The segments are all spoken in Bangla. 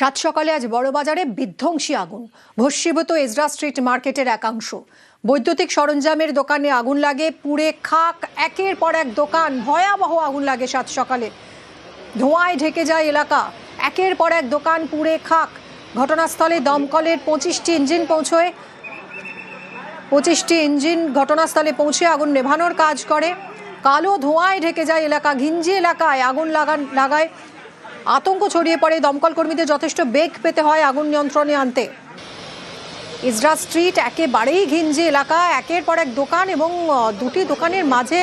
সাত সকালে আজ বড়বাজারে বিধ্বংসী আগুন। ভস্মীভূত এজরা স্ট্রিট মার্কেটের একাংশ। বৈদ্যুতিক সরঞ্জামের দোকানে আগুন লাগে, পুড়ে খাক, একের পর এক দোকান, ভয়াবহ আগুন লাগে সাত সকালে। ধোঁয়ায় ঢেকে যায় এলাকা, একের পর এক দোকান পুড়ে খাক। ঘটনাস্থলে দমকলের পঁচিশটি ইঞ্জিন পৌঁছয়। পঁচিশটি ইঞ্জিন ঘটনাস্থলে পৌঁছে আগুন নেভানোর কাজ করে। কালো ধোঁয়ায় ঢেকে যায় এলাকা, ঘিঞ্জি এলাকায় আগুন লাগান লাগায় আতঙ্ক ছড়িয়ে পড়ে। দমকল কর্মীদের যথেষ্ট বেগ পেতে হয় আগুন নিয়ন্ত্রণে আনতে। ইসরা স্ট্রিট একেবারেই ঘিঞ্জি এলাকা। একের পর এক দোকান এবং দুটি দোকানের মাঝে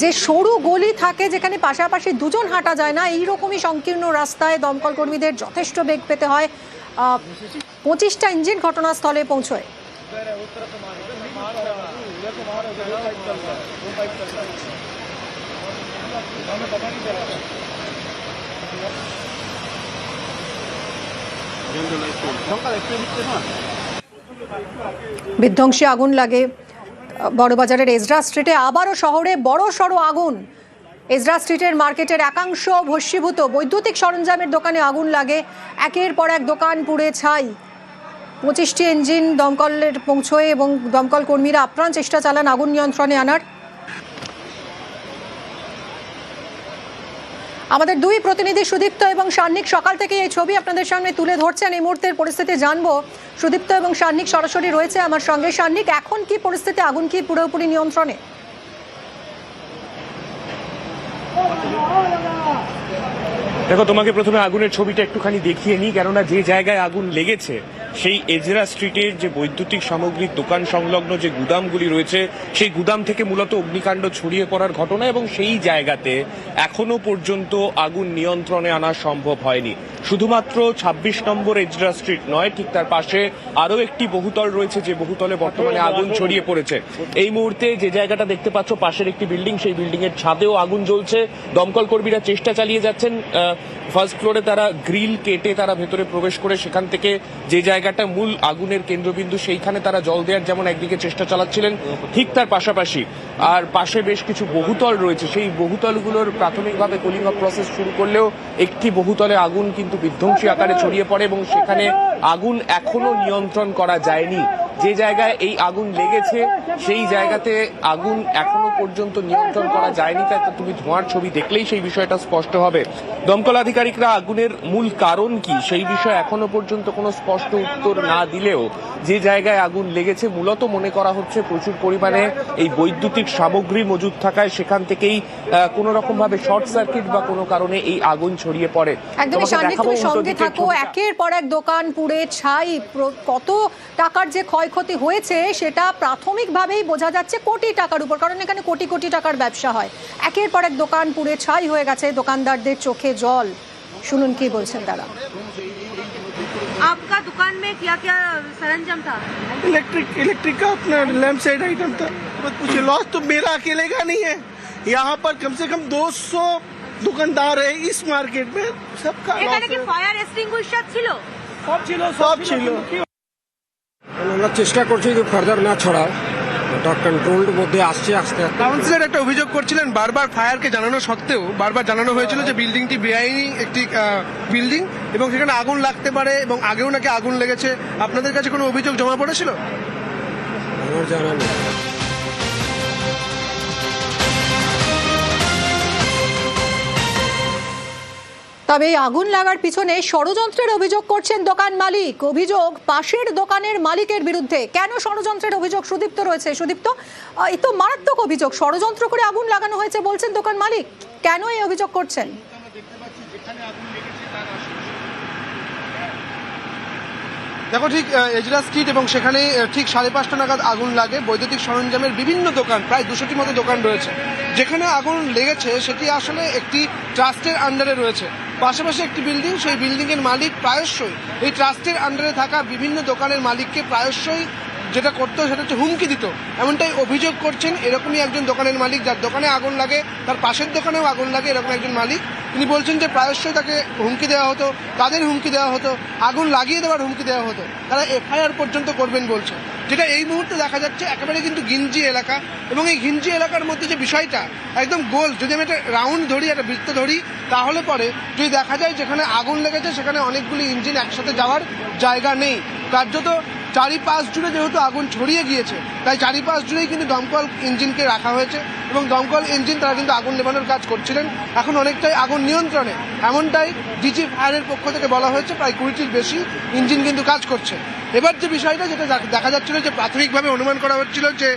যে সরু গলি থাকে, যেখানে পাশাপাশি দুজন হাঁটা যায় না, এইরকমই সংকীর্ণ রাস্তায় দমকল কর্মীদের যথেষ্ট বেগ পেতে হয়। পঁচিশটা ইঞ্জিন ঘটনাস্থলে পৌঁছয়। বিধ্বংসী আগুন লাগে। বড়বাজারের এজরা স্ট্রিটে আবারও শহরে বড় সড়ো আগুন। এজরা স্ট্রিটের মার্কেটের একাংশ ভস্মীভূত। বৈদ্যুতিক সরঞ্জামের দোকানে আগুন লাগে। একের পর এক দোকান পুড়ে ছাই। পঁচিশটি ইঞ্জিন দমকলের পৌঁছয় এবং দমকল কর্মীরা আপ্রাণ চেষ্টা চালান আগুন নিয়ন্ত্রণে আনার। আমাদের দুই প্রতিনিধি সুদীপ্ত এবং সান্নিক, সকাল থেকে এই ছবি আপনাদের সামনে তুলে ধরছেন। এই মুহূর্তের পরিস্থিতি জানব। সুদীপ্ত এবং সান্নিক সরাসরি রয়েছে আমার সঙ্গে। সান্নিক, এখন কি পরিস্থিতি? আগুন কি পুরোপুরি নিয়ন্ত্রণে? দেখো, তোমাকে প্রথমে আগুনের ছবিটা একটুখানি দেখিয়ে নিই, কেননা যে জায়গায় আগুন লেগেছে সেই এজরা স্ট্রিটের যে বৈদ্যুতিক সামগ্রীর দোকান সংলগ্ন যে গুদামগুলি রয়েছে, সেই গুদাম থেকে মূলত অগ্নিকাণ্ড ছড়িয়ে পড়ার ঘটনা এবং সেই জায়গাতে এখনও পর্যন্ত আগুন নিয়ন্ত্রণে আনা সম্ভব হয়নি। শুধুমাত্র ২৬ নম্বর এজরা স্ট্রিট নয়, ঠিক তার পাশে আরও একটি বহুতল রয়েছে যে বহুতলে বর্তমানে আগুন ছড়িয়ে পড়েছে। এই মুহূর্তে যে জায়গাটা দেখতে পাচ্ছ, পাশের একটি বিল্ডিং সেই বিল্ডিং এর ছাদেও আগুন জ্বলছে। দমকল কর্মীরা চেষ্টা চালিয়ে যাচ্ছেন। ফার্স্ট ফ্লোরে তারা গ্রিল কেটে তারা ভেতরে প্রবেশ করে সেখান থেকে যে জায়গাটা মূল আগুনের কেন্দ্রবিন্দু, সেইখানে তারা জল দেওয়ার যেমন একদিকে চেষ্টা চালাচ্ছিলেন, ঠিক তার পাশাপাশি আর পাশে বেশ কিছু বহুতল রয়েছে। সেই বহুতলগুলোর প্রাথমিকভাবে কলিং প্রসেস শুরু করলেও একটি বহুতলে আগুন কিন্তু বিধ্বংসী আকারে ছড়িয়ে পড়ে এবং সেখানে আগুন এখনও নিয়ন্ত্রণ করা যায়নি। যে জায়গায় এই আগুন লেগেছে সেই জায়গাতে আগুন এখনও পর্যন্ত নিয়ন্ত্রণ করা যায়নি তাই তো তুমি ধোঁয়ার ছবি দেখলেই সেই বিষয়টা স্পষ্ট হবে। দমকল আধিকারিকরা আগুনের মূল কারণ কি? সেই বিষয়ে এখনও পর্যন্ত কোনো স্পষ্ট উত্তর না দিলেও যে জায়গায় আগুন লেগেছে মূলত মনে করা হচ্ছে প্রচুর পরিমাণে এই বৈদ্যুতিক সামগ্রী মজুদ থাকায় সেখান থেকেই কোনো রকম ভাবে শর্ট সার্কিট বা কোনো কারণে এই আগুন ছড়িয়ে পড়ে। একদমই সঙ্গে থাকো একের পর এক দোকান পুড়ে ছাই কত টাকার যে ক্ষয়ক্ষতি হয়েছে সেটা প্রাথমিকভাবেই বোঝা যাচ্ছে কোটি টাকার উপর কারণ এখানে কোটি কোটি টাকার ব্যবসা হয় একের পর এক দোকান পুড়ে ছাই হয়ে গেছে দোকানদারদের চোখে জল শুনুন কি বলছেন তারা आपका दुकान में क्या क्या सरंजाम था इलेक्ट्रिक इलेक्ट्रिक का अपना लैंप साइड आइटम था मत पूछिए लॉस तो मेरा अकेले का नहीं है यहाँ पर कम से कम 200 दुकानदार है इस मार्केट में सबका এখানে loss কি है। ফায়ার এক্সটিংগুইশার ছিল সব ছিল আমরা চেষ্টা করছি যে ফার্দার না ছড়ায় ওটা কন্ট্রোলড মধ্যে আসছে আস্তে আস্তে। কাউন্সিলর একটা অভিযোগ করছিলেন বারবার ফায়ারকে জানানো সত্ত্বেও বারবার জানানো হয়েছিল যে বিল্ডিংটি বেআইনি একটি বিল্ডিং এবং সেখানে আগুন লাগতে পারে এবং আগেও নাকি আগুন লেগেছে। আপনাদের কাছে কোনো অভিযোগ জমা পড়েছিল? আমার জানা নেই। তবে এই আগুন লাগার পিছনে ষড়যন্ত্রের অভিযোগ করছেন দোকান মালিক। অভিযোগ, পাশের দোকানের মালিকের বিরুদ্ধে। কেন ষড়যন্ত্রের অভিযোগ? সুদীপ্ত রয়েছে। সুদীপ্ত এই তো মারাত্মক অভিযোগ। ষড়যন্ত্র করে আগুন লাগানো হয়েছে বলছেন দোকান মালিক। কেন এই অভিযোগ করছেন? দেখো, ঠিক এজরা স্ট্রিট এবং সেখানে ঠিক সাড়ে পাঁচটা নাগাদ আগুন লাগে। বৈদ্যুতিক সরঞ্জামের বিভিন্ন দোকান, প্রায় দুশোটি মতো দোকান রয়েছে। যেখানে আগুন লেগেছে, সেটি আসলে একটি ট্রাস্টের আন্ডারে রয়েছে। পাশাপাশি একটি বিল্ডিং সেই বিল্ডিং এর মালিক প্রায়শই এই ট্রাস্টের আন্ডারে থাকা বিভিন্ন দোকানের মালিককে প্রায়শই যেটা করতো সেটা হচ্ছে হুমকি দিত। এমনটাই অভিযোগ করছেন এরকমই একজন দোকানের মালিক, যার দোকানে আগুন লাগে, তার পাশের দোকানেও আগুন লাগে, এরকম একজন মালিক। তিনি বলছেন যে প্রায়শই তাকে হুমকি দেওয়া হতো, তাদের হুমকি দেওয়া হতো, আগুন লাগিয়ে দেওয়ার হুমকি দেওয়া হতো। তারা এফআইআর পর্যন্ত করবেন বলছে যেটা এই মুহূর্তে দেখা যাচ্ছে, একেবারে কিন্তু গিঞ্জি এলাকা এবং এই গিঞ্জি এলাকার মধ্যে যে বিষয়টা, একদম গোল। যদি আমি একটা রাউন্ড ধরি, একটা বৃত্ত ধরি, তাহলে পরে যদি দেখা যায় যেখানে আগুন লেগেছে, সেখানে অনেকগুলি ইঞ্জিন একসাথে যাওয়ার জায়গা নেই। কার্যত চারিপাশ জুড়ে যেহেতু আগুন ছড়িয়ে গিয়েছে, তাই চারিপাশ জুড়েই কিন্তু দমকল ইঞ্জিনকে রাখা হয়েছে এবং দমকল ইঞ্জিন তারা কিন্তু আগুন নেভানোর কাজ করছিলেন। এখন অনেকটাই আগুন নিয়ন্ত্রণে, এমনটাই ডিজি ফায়ারের পক্ষ থেকে বলা হয়েছে, প্রায় কুড়িটির বেশি ইঞ্জিন কিন্তু কাজ করছে। এবার যে বিষয়টা, যেটা দেখা যাচ্ছিল যে প্রাথমিকভাবে অনুমান করা হচ্ছিল যে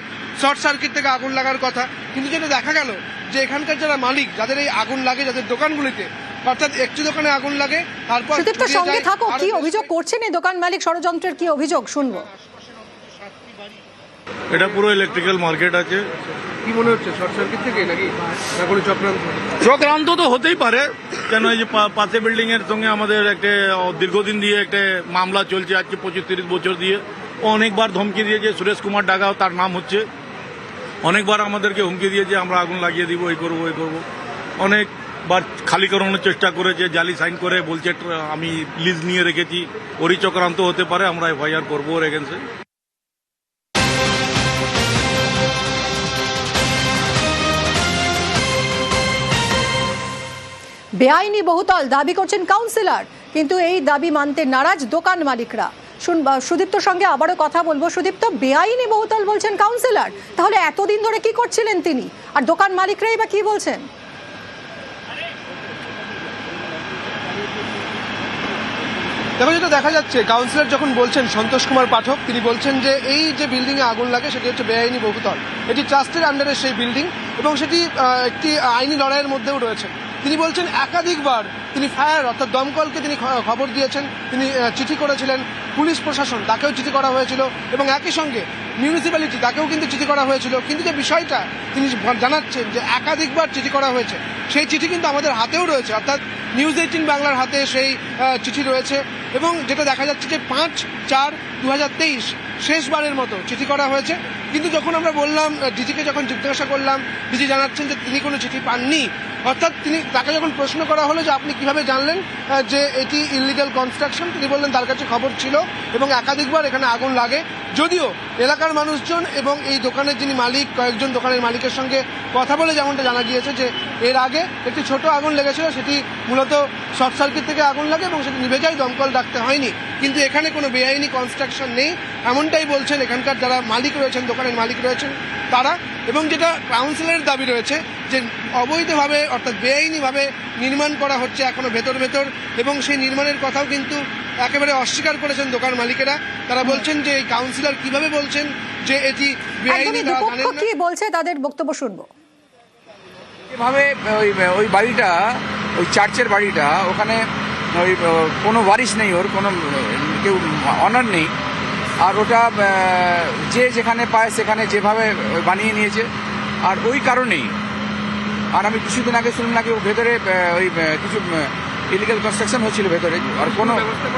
শর্ট সার্কিট থেকে আগুন লাগার কথা, কিন্তু যেটা দেখা গেল যে এখানকার যারা মালিক, যাদের এই আগুন লাগে, যাদের দোকানগুলিতে অর্থাৎ একটি দোকানে আগুন লাগে তারপর সঙ্গে থাকো। কি অভিযোগ করছেন এই দোকান মালিক? ষড়যন্ত্রের কি অভিযোগ? শুনব। এটা পুরো ইলেকট্রিক্যাল মার্কেট আছে। কি মনে হচ্ছে? শর্ট সার্কিট থেকে নাকি? না কোনো চক্রান্ত? চক্রান্ত তো হতেই পারে। কেন এই যে পা- পাশে বিল্ডিং এর সঙ্গে আমাদের একটা দীর্ঘদিন দিয়ে একটা মামলা চলছে আজকে পঁচিশ তিরিশ বছর দিয়ে। অনেকবার ধমকি দিয়েছে সুরেশ কুমার ডাগাও তার নাম হচ্ছে। অনেকবার আমাদেরকে হুমকি দিয়েছে আমরা আগুন লাগিয়ে দিব এই করব এই করব। অনেকবার খালি করানোর চেষ্টা করেছে জালি সাইন করে বলছে, আমি লিজ নিয়ে রেখেছি ওরই চক্রান্ত হতে পারে, আমরা এফআইআর করব ওর এগেন্সে বেআইনি বহুতল দাবি করছেন কাউন্সিলর, কিন্তু এই দাবি মানতে নারাজ দোকান মালিকরা। বা- সুদীপ্তর সঙ্গে আবারও কথা বলব। সুদীপ্ত, বেআইনি বহুতল বলছেন কাউন্সিলর, তাহলে এতদিন ধরে কি করছিলেন তিনি? আর দোকান মালিকরাই বা কি বলছেন? দেখো, যেটা দেখা যাচ্ছে কাউন্সিলর যখন বলছেন সন্তোষ কুমার পাঠক, তিনি বলছেন যে এই যে বিল্ডিং এ আগুন লাগে, সেটি হচ্ছে বেআইনি বহুতল। এটি ট্রাস্টের আন্ডারে সেই বিল্ডিং এবং সেটি একটি আইনি লড়াইয়ের মধ্যেও রয়েছে। তিনি বলছেন, একাধিকবার তিনি ফায়ার, অর্থাৎ দমকলকে তিনি খবর দিয়েছেন, তিনি চিঠি করেছিলেন, পুলিশ প্রশাসন, তাকেও চিঠি করা হয়েছিল এবং একই সঙ্গে মিউনিসিপ্যালিটি তাকেও কিন্তু চিঠি করা হয়েছিল। কিন্তু যে বিষয়টা তিনি জানাচ্ছেন যে একাধিকবার চিঠি করা হয়েছে, সেই চিঠি কিন্তু আমাদের হাতেও রয়েছে, অর্থাৎ নিউজ এইটিন বাংলার হাতে সেই চিঠি রয়েছে এবং যেটা দেখা যাচ্ছে যে পাঁচ চার দু শেষবারের মতো চিঠি করা হয়েছে। কিন্তু যখন আমরা বললাম ডিজিকে যখন জিজ্ঞাসা করলাম, ডিজি জানাচ্ছেন যে তিনি কোনো চিঠি পাননি, অর্থাৎ তিনি, তাকে যখন প্রশ্ন করা হলো যে আপনি কীভাবে জানলেন যে এটি ইলিগাল কনস্ট্রাকশন তিনি বললেন, তার কাছে খবর ছিল এবং একাধিকবার এখানে আগুন লাগে। যদিও এলাকার মানুষজন এবং এই দোকানের যিনি মালিক, কয়েকজন দোকানের মালিকের সঙ্গে কথা বলে যেমনটা জানা গিয়েছে যে এর আগে একটি ছোট আগুন লেগেছিল, সেটি মূলত শর্ট সার্কিট থেকে আগুন লাগে এবং সেটি নিভে যায় দমকল ডাকতে হয়নি। কিন্তু এখানে কোনো বেআইনি কনস্ট্রাকশন নেই, এমনটাই বলছেন এখানকার যারা মালিক রয়েছেন, দোকানের মালিক রয়েছেন তারা এবং যেটা কাউন্সিলের দাবি রয়েছে যে অবৈধভাবে অর্থাৎ বেআইনিভাবে নির্মাণ করা হচ্ছে এখনও ভেতর ভেতর এবং সেই নির্মাণের কথাও কিন্তু একেবারে অস্বীকার করেছেন দোকান মালিকেরা। তারা বলছেন যে এই কাউন্সিলর কীভাবে বলছেন যে এটি বেআইনি কি বলছে তাদের বক্তব্য শুনব। এভাবে ওই ওই বাড়িটা ওই চার্চের বাড়িটা ওখানে ওই কোনো ওয়ারিশ নেই ওর কোনো কেউ অনার নেই। আর ওটা যে যেখানে পায় সেখানে যেভাবে বানিয়ে নিয়েছে। আর ওই কারণেই আর আমি কিছুদিন আগে শুনলাম নাকি ওর ভেতরে ওই কিছু ইলিগাল কনস্ট্রাকশন হচ্ছিল ভেতরে। আর কোনো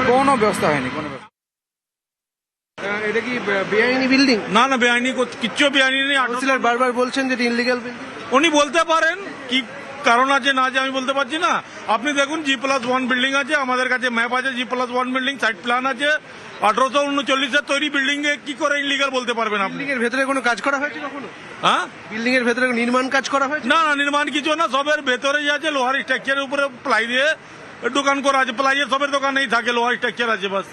কোনো ব্যবস্থা হয়নি কোনো এটা কি বেআইনি বিল্ডিং না না বেআইনি কিচ্ছু বেআইনি নেই কাউন্সিলর বারবার বলছেন যে ইলিগাল বিল্ডিং উনি বলতে পারেন কি কারণ আছে না আছে আমি বলতে পারছি না। আপনি দেখুন জি প্লাস ওয়ান বিল্ডিং আছে আমাদের কাছে ম্যাপ আছে G plus one building site plan আছে। আঠারোশো উনচল্লিশের তৈরি বিল্ডিং এ কি করে ইলিগাল বলতে পারবেন আপনি? এর ভেতরে কোনো কাজ করা হয়েছে কখনো? হ্যাঁ? বিল্ডিং এর ভেতরে নির্মাণ কাজ করা হয়েছে? না না নির্মাণ কিছু না সবের ভেতরে আছে লোহার স্ট্রাকচারের উপরে প্লাই দিয়ে দোকান করা আছে প্লাইয়ের সবের দোকানেই থাকে লোহার স্ট্রাকচার আছে বাস।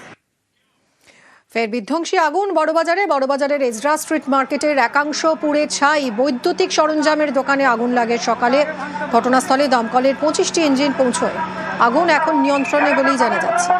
ফের বিধ্বংসী আগুন, বড়বাজারে, বড়বাজারের এজরা স্ট্রিট মার্কেটের একাংশ পুড়ে ছাই। বৈদ্যুতিক সরঞ্জামের দোকানে আগুন লাগে সকালে। ঘটনাস্থলে দমকলের পঁচিশটি ইঞ্জিন পৌঁছয়। আগুন এখন নিয়ন্ত্রণে বলেই জানা যাচ্ছে।